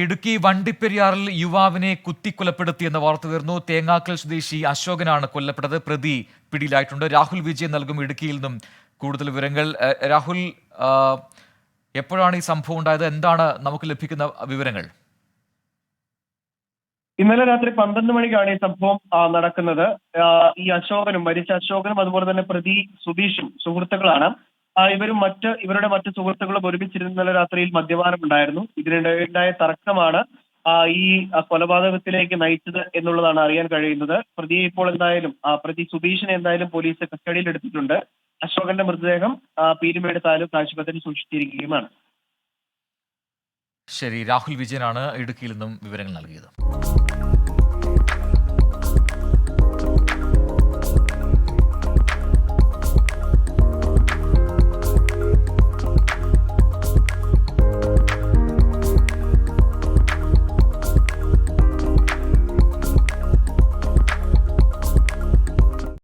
ഇടുക്കി വണ്ടിപ്പെരിയാറിൽ യുവാവിനെ കുത്തിക്കൊലപ്പെടുത്തിയെന്ന വാർത്ത ഉയർന്നു. തേങ്ങാക്കൽ സ്വദേശി അശോകനാണ് കൊല്ലപ്പെട്ടത്. പ്രതി പിടിയിലായിട്ടുണ്ട്. രാഹുൽ വിജയൻ നൽകും ഇടുക്കിയിൽ നിന്നും. കൂടുതൽ വിവരങ്ങൾ രാഹുൽ എപ്പോഴാണ് ഈ സംഭവം ഉണ്ടായത്? എന്താണ് നമുക്ക് ലഭിക്കുന്ന വിവരങ്ങൾ? ഇന്നലെ രാത്രി പന്ത്രണ്ട് മണിക്കാണ് ഈ സംഭവം നടക്കുന്നത്. ഈ അശോകനും മരിച്ച അശോകനും അതുപോലെ തന്നെ പ്രതി സുധീഷും സുഹൃത്തുക്കളാണ്. ഇവരും മറ്റ് ഇവരുടെ മറ്റ് സുഹൃത്തുക്കളും ഒരുമിച്ചിരുന്ന രാത്രിയിൽ മദ്യപാനം ഉണ്ടായിരുന്നു ഇതിനിടെയുണ്ടായ തർക്കമാണ് ഈ കൊലപാതകത്തിലേക്ക് നയിച്ചത് എന്നുള്ളതാണ് അറിയാൻ കഴിയുന്നത്. പ്രതിയെ ഇപ്പോൾ എന്തായാലും പ്രതി സുധീഷിനെ എന്തായാലും പോലീസ് കസ്റ്റഡിയിൽ എടുത്തിട്ടുണ്ട്. അശോകന്റെ മൃതദേഹം പീരുമേട് താലൂക്ക് ആശുപത്രിയിൽ സൂക്ഷിച്ചിരിക്കുകയുമാണ്. ശരി രാഹുൽ വിജയനാണ് ഇടുക്കിയിൽ നിന്നും വിവരങ്ങൾ നൽകിയത്.